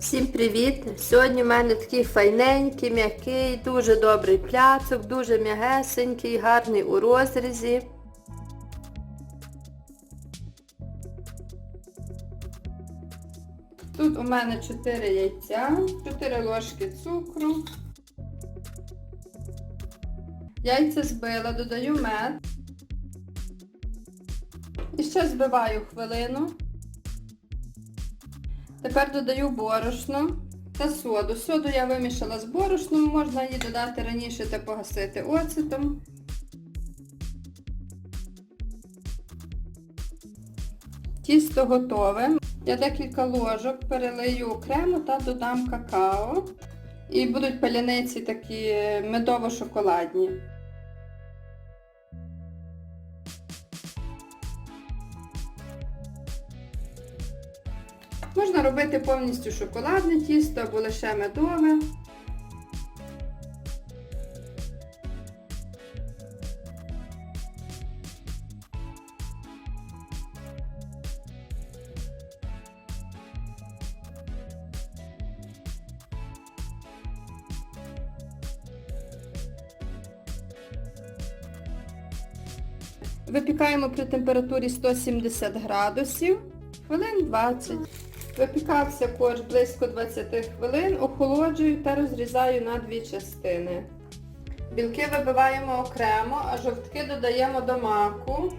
Всім привіт! Сьогодні в мене такий файненький, м'який, дуже добрий пляцок, дуже м'ягесенький, гарний у розрізі. Тут у мене 4 яйця, 4 ложки цукру. Яйця збила, додаю мед. І ще збиваю хвилину. Тепер додаю борошно та соду. Соду я вимішала з борошном, можна її додати раніше та погасити оцетом. Тісто готове. Я декілька ложок перелию крему та додам какао. І будуть паляниці такі медово-шоколадні. Можна робити повністю шоколадне тісто або лише медове. Випікаємо при температурі 170 градусів, хвилин 20. Випікався корж близько 20 хвилин, охолоджую та розрізаю на дві частини. Білки вибиваємо окремо, а жовтки додаємо до маку.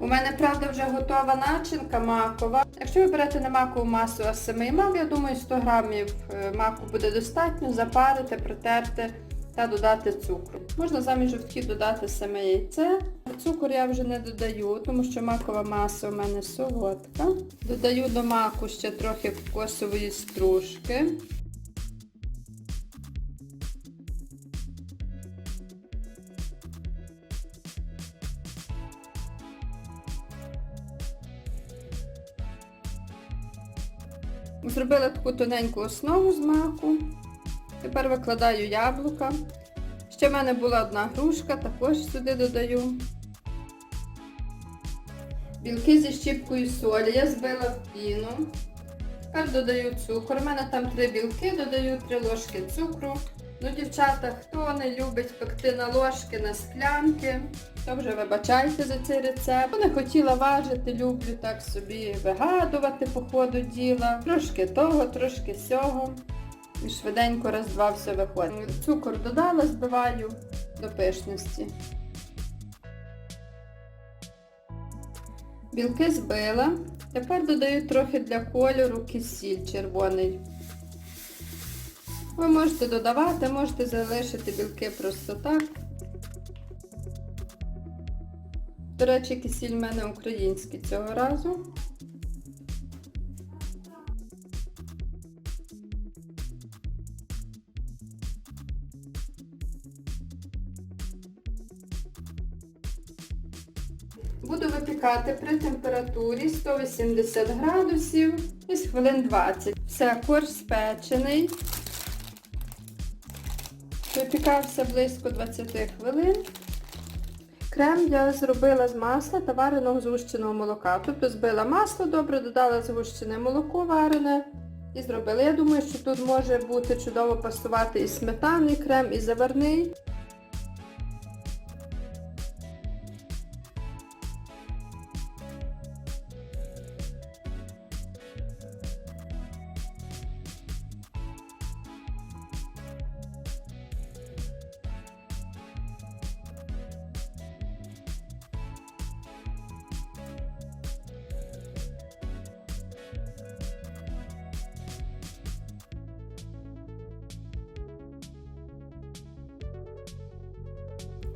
У мене, правда, вже готова начинка макова. Якщо ви берете не макову масу, а самий мак, я думаю, 100 грамів е, маку буде достатньо, запарити, притерти та додати цукру. Можна замість жовтків додати саме яйце. Цукор я вже не додаю, тому що макова маса у мене солодка. Додаю до маку ще трохи кокосової стружки. Зробила таку тоненьку основу з маку. Тепер викладаю яблука. Ще в мене була одна грушка, також сюди додаю. Білки зі щіпкою солі я збила в піну. Тепер додаю цукор. У мене там три білки, додаю три ложки цукру. Ну, дівчата, хто не любить пекти на ложки, на склянки, то вже вибачайте за цей рецепт. Не хотіла важити, люблю так собі вигадувати по ходу діла. Трошки того, трошки сього. І швиденько раз-два все виходить. Цукор додала, збиваю до пишності. Білки збила. Тепер додаю трохи для кольору кисіль червоний. Ви можете додавати, можете залишити білки просто так. До речі, кисіль в мене український цього разу. Буду випікати при температурі 180 градусів і з хвилин 20. Все, корж спечений. Випікався близько 20 хвилин. Крем я зробила з масла та вареного згущеного молока. Тобто збила масло добре, додала згущене молоко варене і зробила. Я думаю, що тут може бути чудово пасувати і сметанний крем, і заварний.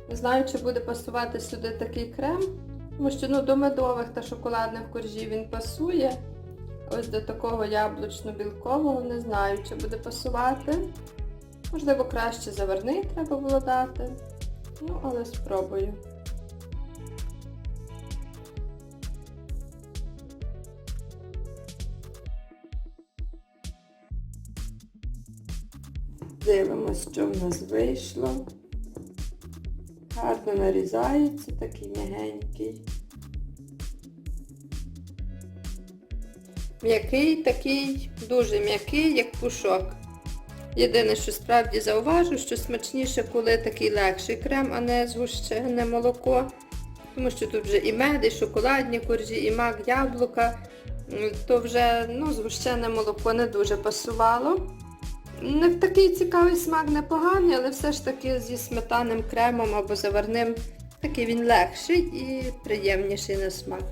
Не знаю, чи буде пасувати сюди такий крем, тому що ну, до медових та шоколадних коржів він пасує. Ось до такого яблучно-білкового не знаю, чи буде пасувати. Можливо, краще заварний треба було дати. Ну, але спробую. Дивимось, що в нас вийшло. Гарно нарізається, такий м'ягенький. М'який такий, дуже м'який, як пушок. Єдине, що справді зауважу, що смачніше, коли такий легший крем, а не згущене молоко. Тому що тут вже і мед, і шоколадні коржі, і мак, яблука, то вже ну, згущене молоко не дуже пасувало. Не такий цікавий смак непоганий, але все ж таки зі сметаним кремом або заварним такий він легший і приємніший на смак.